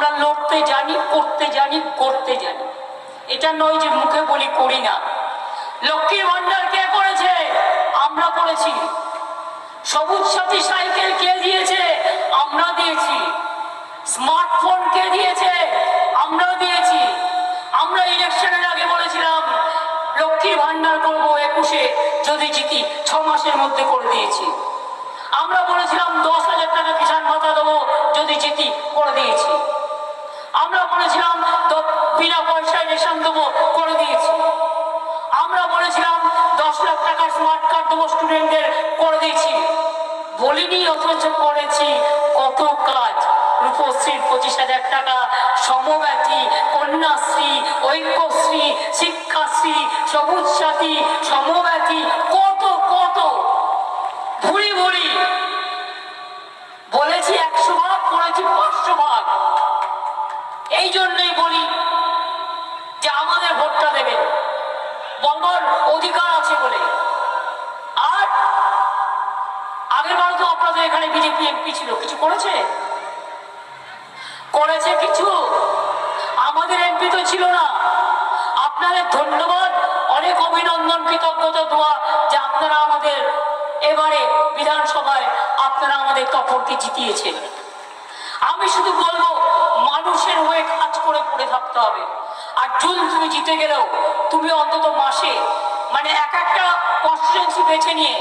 আমরা লড়তে জানি, করতে জানি করতে জানি। এটা নয় যে মুখে বলি করি না। লক্ষ্মীর ভান্ডার কে করেছে? আমরা করেছি। সবুজ সাথী সাইকেল কে দিয়েছে? আমরা দিয়েছি। স্মার্টফোন কে দিয়েছে? আমরা দিয়েছি। আমরা ইলেকশনের আগে বলেছিলাম, লক্ষ্মীর ভান্ডার করব একুশে, যদি জিতি ছ মাসের মধ্যে করে দিয়েছি। আমরা বলেছিলাম, দশ হাজার টাকা কিষাণ ভাতা দেবো, যদি জিতি, করে দিয়েছি। আমরা বলেছিলাম, দ- বিনা পয়সায় রেশন দেবো করে দিয়েছি। আমরা বলেছিলাম, দশ লাখ টাকা স্মার্ট কার্ড দেবো স্টুডেন্টদের করে দিয়েছি। বলিনি, অথচ করেছি। কত কাজ। রূপশ্রীর পঁচিশ হাজার টাকা সমব্যাথী কন্যাশ্রী, ঐক্যশ্রী, শিক্ষাশ্রী, সবুজ সাথী সমব্যাথী আপনাদের এখানে বিজেপি এমপি ছিল, কিছু করেছে? করেছে কিছু? আমাদের এমপি তো ছিল না। আপনাদের ধন্যবাদ, অনেক অভিনন্দন, কৃতজ্ঞতা, দোয়া যে আপনারা আমাদের এবারে বিধানসভায় আপনারা আমাদের তপনকে জিতিয়েছেন। আমি শুধু বলব, মানুষের হয়ে কাজ করে পড়ে থাকতে হবে। আর জুন তুমি জিতে গেলেও, তুমি অন্তত মাসে মানে এক একটা কনস্টিটুয়েন্সি বেছে নিয়ে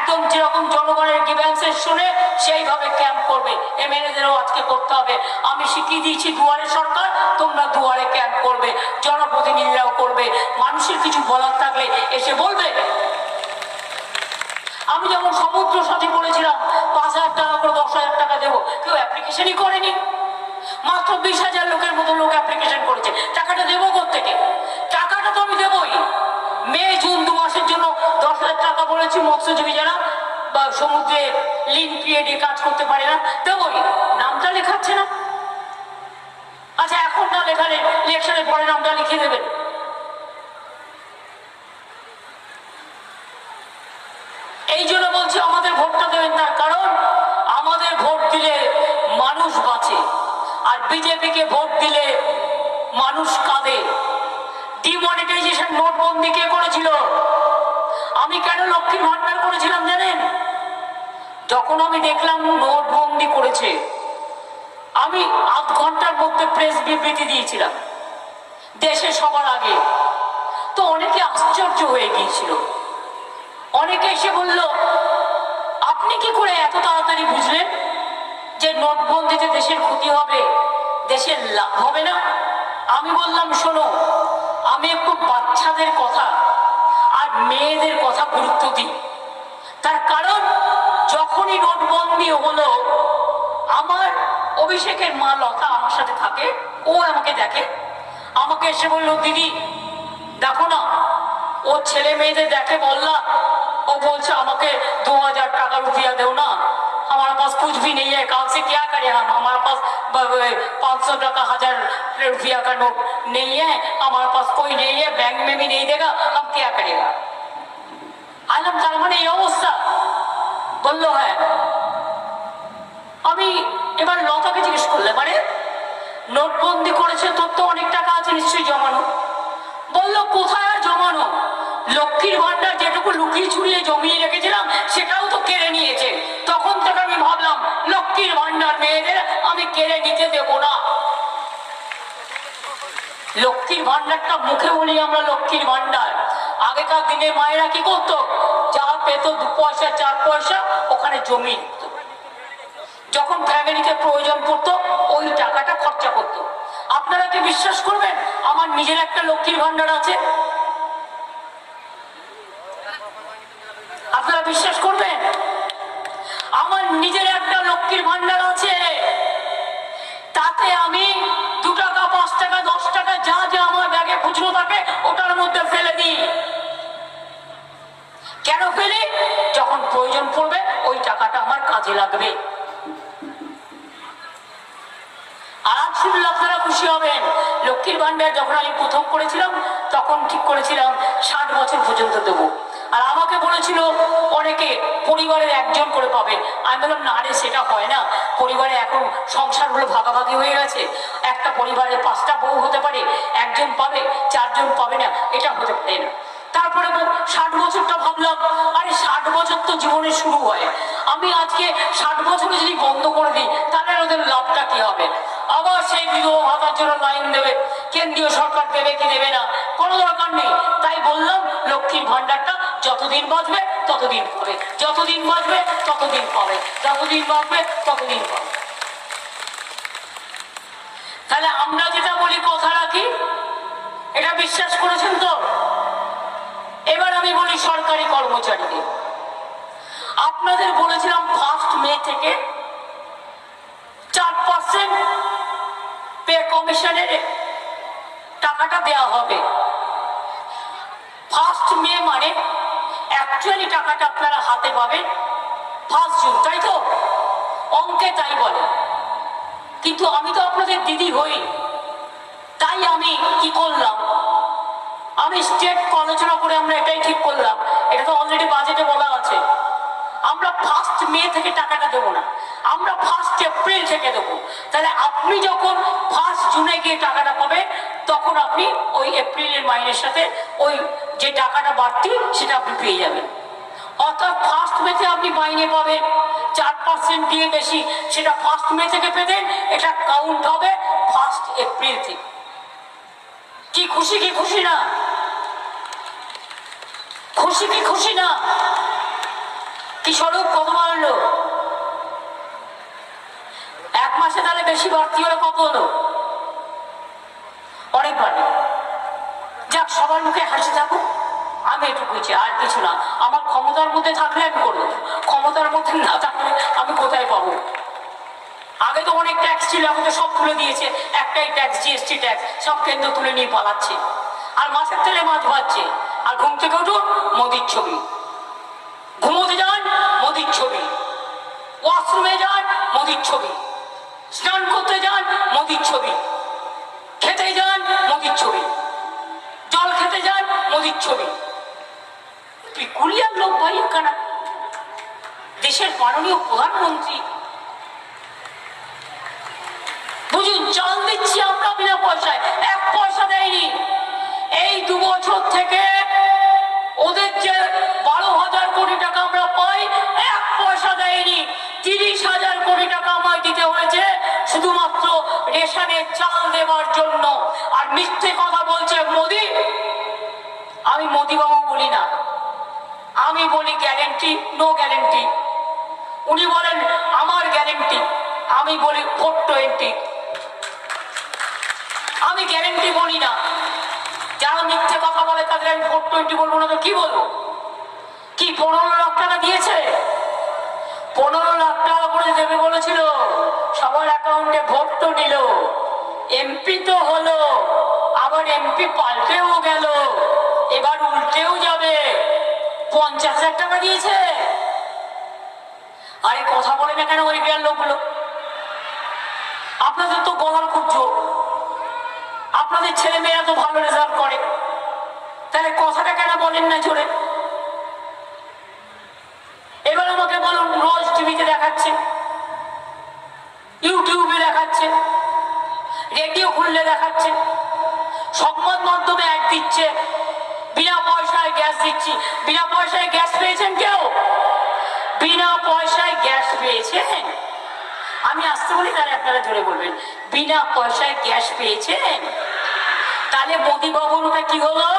একদম যেরকম জনগণের গ্রিভেন্সেস শুনে সেইভাবে ক্যাম্প করবে। এমএলএদেরও আজকে করতে হবে। আমি শিখিয়ে দিয়েছি দুয়ারে সরকার, তোমরা দুয়ারে ক্যাম্প করবে। জনপ্রতিনিধিরাও করবে। মানুষের কিছু বলার থাকলে এসে বলবে। আমি যেমন সমুদ্র সাথী সমুদ্রে লিন কাজ করতে পারে না। দেবই নামটা লেখাচ্ছে না। আচ্ছা এখন না লেখালে ইলেকশনের পরে নামটা লিখিয়ে দেবেন। এই জন্য বলছি, আমাদের ভোটটা দেবেন না, কারণ আমাদের ভোট দিলে মানুষ বাঁচে। আর বিজেপিকে ভোট দিলে মানুষ কাঁদে। ডিমনিটাইজেশন নোটবন্দি কে করেছিল? আমি কেন লক্ষ্মীর ভান্ডার করেছিলাম জানেন? যখন আমি দেখলাম নোটবন্দি করেছে, আমি আধ ঘণ্টার মধ্যে প্রেস বিবৃতি দিয়েছিলাম, দেশে সবার আগে। তো অনেকে আশ্চর্য হয়ে গিয়েছিল। অনেকে এসে বলল, আপনি কি করে এত তাড়াতাড়ি বুঝলেন যে নোটবন্দিতে দেশের ক্ষতি হবে, দেশের লাভ হবে না? আমি বললাম, শোনো, আমি একটু বাচ্চাদের কথা আর মেয়েদের কথা গুরুত্ব দিই। তার কারণ যখনই নোটবন্দি হলো আমার অভিষেকের মা লতা আমার সাথে থাকে ও আমাকে দেখে আমাকে এসে বললো দিদি দেখো না ও ছেলে মেয়েদের দেখে বললা ও বলছে আমাকে दो हजार টাকা रुपया दो ना हमारे पास कुछ भी नहीं है कहाँ से क्या करें हम हमारे पास पाँच सौ टका हजार रुपया का नोट नहीं है हमारे पास कोई नहीं है बैंक में भी नहीं देगा हम क्या करेगा আলম তার মানে এই অবস্থা বলল হ্যাঁ। আমি এবার লতাকে জিজ্ঞেস করলে মানে নোটবন্দি করেছে তোর তো অনেক টাকা আছে নিশ্চয়ই জমানো? বলল, কোথায় আর জমানো? লক্ষ্মীর ভান্ডার যেটুকু লুকিয়ে ছুড়িয়ে জমিয়ে রেখেছিলাম, সেটাও তো কেড়ে নিয়েছে। তখন থেকে আমি ভাবলাম, লক্ষ্মীর ভান্ডার মেয়েদের আমি কেড়ে নিতে দেব না। লক্ষ্মীর ভান্ডারটা মুখে বলি আমরা, লক্ষ্মীর ভান্ডার আগেকার দিনে মায়েরা কি করতো? যা পেত দু পয়সা, চার পয়সা, ওখানে জমি। যখন ফ্যামিলিতে প্রয়োজন পড়তো, ওই টাকাটা খরচা করতো। আপনারা কি বিশ্বাস করবেন? আমার নিজের একটা লক্ষ্মীর ভান্ডার আছে। আপনারা বিশ্বাস করবেন? আমার নিজের একটা লক্ষ্মীর ভান্ডার আছে। তাতে আমি দু টাকা, পাঁচ টাকা, দশ টাকা, যা যা আমার ব্যাগে খুচরো থাকে, ওটার মধ্যে ফেলে দিই। কেন ফেলি যখন প্রয়োজন পড়বে, ওই টাকাটা আমার কাজে লাগবে। আর শুনলে আপনারা খুশি হবেন। লক্ষ্মীর ভান্ডার যখন আমি প্রথম করেছিলাম, তখন ঠিক করেছিলাম, ষাট বছর পর্যন্ত দেবো। আর আমাকে বলেছিল, অনেকে পরিবারের একজন করে পাবে। আমি বললাম, না রে, সেটা হয় না। পরিবারে এখন সংসারগুলো ভাগাভাগি হয়ে গেছে। একটা পরিবারে পাঁচটা বউ হতে পারে, একজন পাবে, চারজন পাবে না, এটা হতে পারে না। তারপরে ষাট বছরটা ভাবলাম, আরে ষাট বছর তো জীবনে শুরু হয়। আমি আজকে ষাট বছরে যদি বন্ধ করে দিই, তাহলে ওদের লাভটা কি হবে? আবার সেই বিধবা ভাতার জন্য লাইন দেবে। কেন্দ্রীয় সরকার দেবে কি দেবে না, কোনো দরকার নেই। তাই বললাম, লক্ষ্মীর ভান্ডারটা যতদিন বাঁচবে, ততদিন পাবে যতদিন বাঁচবে, ততদিন পাবে যতদিন বাঁচবে, ততদিন পাবে তাহলে আমরা যেটা বলি, কথা রাখি। এটা বিশ্বাস করেছেন তো? এবার আমি বলি সরকারি কর্মচারীদের। আপনাদের বলেছিলাম ফার্স্ট মে থেকে চার পার্সেন্ট পে কমিশনের টাকাটা দেওয়া হবে। ফার্স্ট মে মানে অ্যাকচুয়ালি টাকাটা আপনারা হাতে পাবেন ফার্স্ট জুন তাই তো? অঙ্কে তাই বলে। কিন্তু আমি তো আপনাদের দিদি হই। তাই আমি কি করলাম? আমি স্টেট আলোচনা করে আমরা এটাই ঠিক করলাম। এটা তো অলরেডি বাজেটে বলা আছে। আমরা ফার্স্ট মে থেকে টাকাটা দেবো না। আমরা ফার্স্ট এপ্রিল থেকে দেবো। তাহলে আপনি যখন ফার্স্ট জুনে গিয়ে টাকাটা পাবেন, তখন আপনি ওই এপ্রিলের মাইনের সাথে ওই যে টাকাটা বাড়তি, সেটা আপনি পেয়ে যাবেন। অর্থাৎ ফার্স্ট মেতে আপনি মাইনে পাবেন। চার পার্সেন্ট দিয়ে বেশি, সেটা ফার্স্ট মে থেকে পেতেন, এটা কাউন্ট হবে ফার্স্ট এপ্রিল থেকে। খুশি কি খুশি না? খুশি কি খুশি না? কি স্বরূপ কত বাড়লো এক মাসে তাহলে বেশি বাড়তি হলে কত হলো? অনেক বাড়বে যাক, সবার মুখে হাসি থাকুক। আমি এটুকুই চাই আর কিছু না। আমার ক্ষমতার মধ্যে থাকলে আমি করব। ক্ষমতার মধ্যে না থাকলে আমি কোথায় পাবো? আগে তো অনেক ট্যাক্স ছিল, এখন তো সব তুলে দিয়েছে। একটাই ট্যাক্স জিএসটি ট্যাক্স সব কেন্দ্র তুলে নিয়ে পালাচ্ছে। আর মাছের তেলে মাছ ভাজছে। আর ঘুম থেকে উঠুন, মোদির ছবি। ঘুমোতে যান, মোদির ছবি। ওয়াশরুমে যান, মোদির ছবি। স্নান করতে যান, মোদির ছবি। খেতে যান, মোদির ছবি। জল খেতে যান, মোদির ছবি। পিকুলিয়ার লোক ভাই কানা দেশের মাননীয় প্রধানমন্ত্রী বুঝুন চাল দিচ্ছি আমরা বিনা পয়সায়। এক পয়সা দেয়নি। এই দু বছর থেকে ওদের যে বারো হাজার কোটি টাকা আমরা পাই, এক পয়সা দেয়নি। তিরিশ হাজার কোটি টাকা আমায় দিতে হয়েছে শুধুমাত্র রেশনের চাল দেওয়ার জন্য। আর মিথ্যে কথা বলছে মোদি। আমি মোদি বাবু বলি না। আমি বলি গ্যারেন্টি নো গ্যারেন্টি উনি বলেন, আমার গ্যারেন্টি আমি বলি ফোর টোয়েন্টি আমি গ্যারেন্টি বলি না। যারা মিথ্যে কথা বলে তাদের আমি ফোর টোয়েন্টি বলব না তো কি বলব? কি, পনেরো লাখ টাকা দিয়েছে? পনেরো লাখ টাকা করে দেবে বলেছিল, সবার অ্যাকাউন্টে ভোট তো নিল। এমপি তো হলো, আবার এমপি পাল্টেও গেল। এবার উল্টেও যাবে। পঞ্চাশ হাজার টাকা দিয়েছে। আরে কথা বলে না কেন ওই বিয়ার লোকগুলো? আপনাদের তো গলার খুব জোর। আপনাদের ছেলে মেয়েরা তো ভালো রেজাল্ট করে। তাহলে কথাটা কেন বলেন না জোরে? এবার আমাকে বলুন, রোজ টিভিতে দেখাচ্ছে, ইউটিউবে দেখাচ্ছে, রেডিও খুললে দেখাচ্ছে, সংবাদ মাধ্যমে অ্যাড দিচ্ছে, বিনা পয়সায় গ্যাস দিচ্ছি। বিনা পয়সায় গ্যাস পেয়েছেন কেউ? বিনা পয়সায় গ্যাস পেয়েছেন? আমি আসতে বলি, তাহলে আপনারা জোরে বলবেন। বিনা পয়সায় গ্যাস পেয়েছেন? তাহলে মোদি ওটা কি হলো?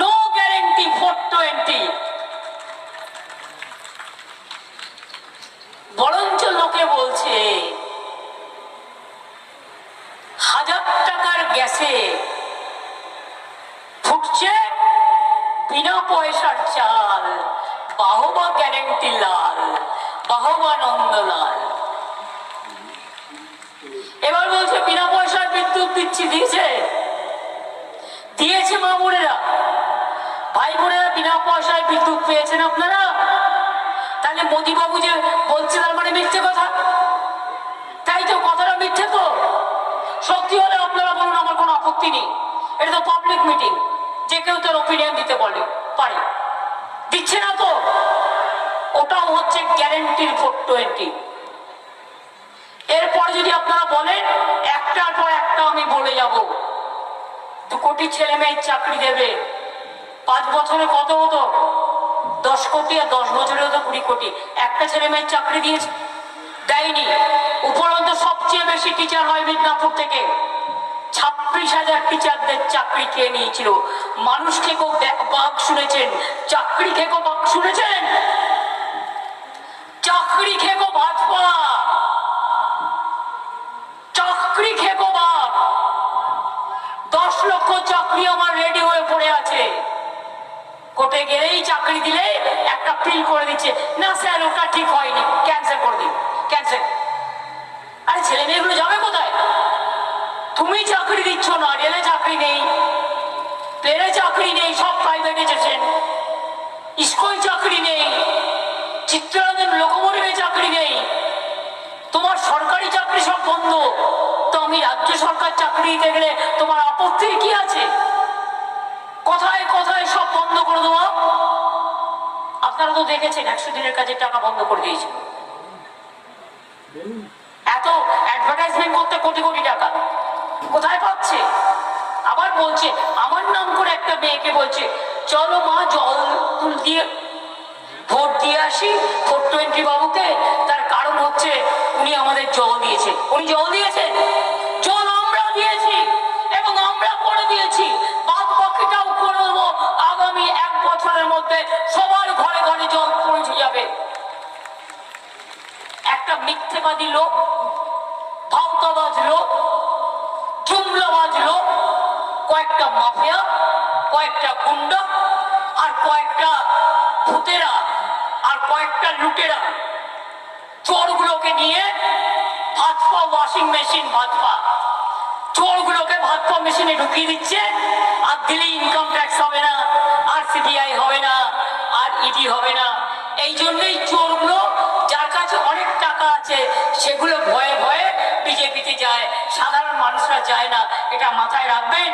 নো গ্যারেন্টি ফোর টোয়েন্টি বরঞ্চ লোকে বলছে, হাজার টাকার গ্যাসে ফুটছে বিনা পয়সার চাল। বাহবা গ্যারেন্টি লাল, বাহবা নন্দলাল এবার বলছে বিনা পয়সার বিদ্যুৎ দিচ্ছি, দিয়েছে। বোনেরা ভাই বোনেরা বিনা পয়সায় বিদ্যুৎ পেয়েছেন আপনারা? তাহলে মোদী বাবু যে বলছে তার মানে মিথ্যে কথা? তাই তো কথাটা মিথ্যে তো। সত্যি হলে আপনারা বলুন, আমার কোনো আপত্তি নেই। এটা তো পাবলিক মিটিং যে কেউ তার ওপিনিয়ন দিতে বলে, পারে। দিচ্ছে না তো। ওটাও হচ্ছে গ্যারেন্টির ফোর টোয়েন্টি এরপরে যদি আপনারা বলেন, একটার পর একটা আমি বলে যাব। দু কোটি ছেলে মেয়ের চাকরি দেবে। পাঁচ বছরে কত হতো? দশ কোটি আর দশ বছরে হতো কুড়ি কোটি। একটা ছেলে মেয়ের চাকরি দিয়েছে। দেয়নি। উপরন্ত সবচেয়ে বেশি টিচার হয় মিদনাপুর থেকে। ছাব্বিশ হাজার টিচারদের চাকরি খেয়ে নিয়েছিল? মানুষ খেকো বাঘ শুনেছেন। চাকরি খেকো বাঘ শুনেছেন? চাকরি খেকো ভাজপা চাকরি খেকো কোর্টে গেলেই চাকরি দিলে একটা পিল করে দিচ্ছে। না স্যার ওটা ঠিক হয়নি। ক্যান্সেল করে দিন। ক্যান্সেল আরে ছেলে মেয়েগুলো যাবে কোথায়? তুমি চাকরি দিচ্ছ না রেলে চাকরি নেই। প্লেনে চাকরি নেই, সব প্রাইভেট এসেছেন স্কুল চাকরি নেই। চিত্তরঞ্জন লোকমোটিভে চাকরি নেই। তোমার সরকারি চাকরি সব বন্ধ। তো আমি রাজ্য সরকার চাকরি দিতে গেলে তোমার আপত্তির কি আছে? করে দেওয়া আপনারা তো দেখেছেন, একশো দিনের কাজের টাকা বন্ধ করে দিয়েছিল এত অ্যাডভার্টাইজমেন্ট করতে কোটি কোটি টাকা। কোথায় পাচ্ছে? আবার বলছে, আমার নাম করে একটা মেয়েকে বলছে, চলো মা, জল তুল দিয়ে, ভোট দিয়ে আসি, ভোট টোয়েন্টি বাবুকে, তার কারণ হচ্ছে উনি আমাদের জল দিয়েছে। উনি জল দিয়েছেন মিথ্যেবাদী লোক ভাওতাবাজ লোক জুমলাবাজ লোক কয়েকটা মাফিয়া, কয়েকটা গুন্ডা, আর কয়েকটা ভূতেরা, আর কয়েকটা লুটেরা। চোরগুলোকে নিয়ে ভাজপা ওয়াশিং মেশিন, ভাজপা। চোরগুলোকে ভাজপা মেশিনে ঢুকিয়ে দিচ্ছে, আর দিলে ইনকাম ট্যাক্স হবে না, আর সিবিআই হবে না, আর ইডি হবে না। এই জন্যই চোরগুলো টাকা আছে সেগুলো ভয়ে ভয়ে বিজেপিতে যায় সাধারণ মানুষরা যায় না এটা মাথায় রাখবেন।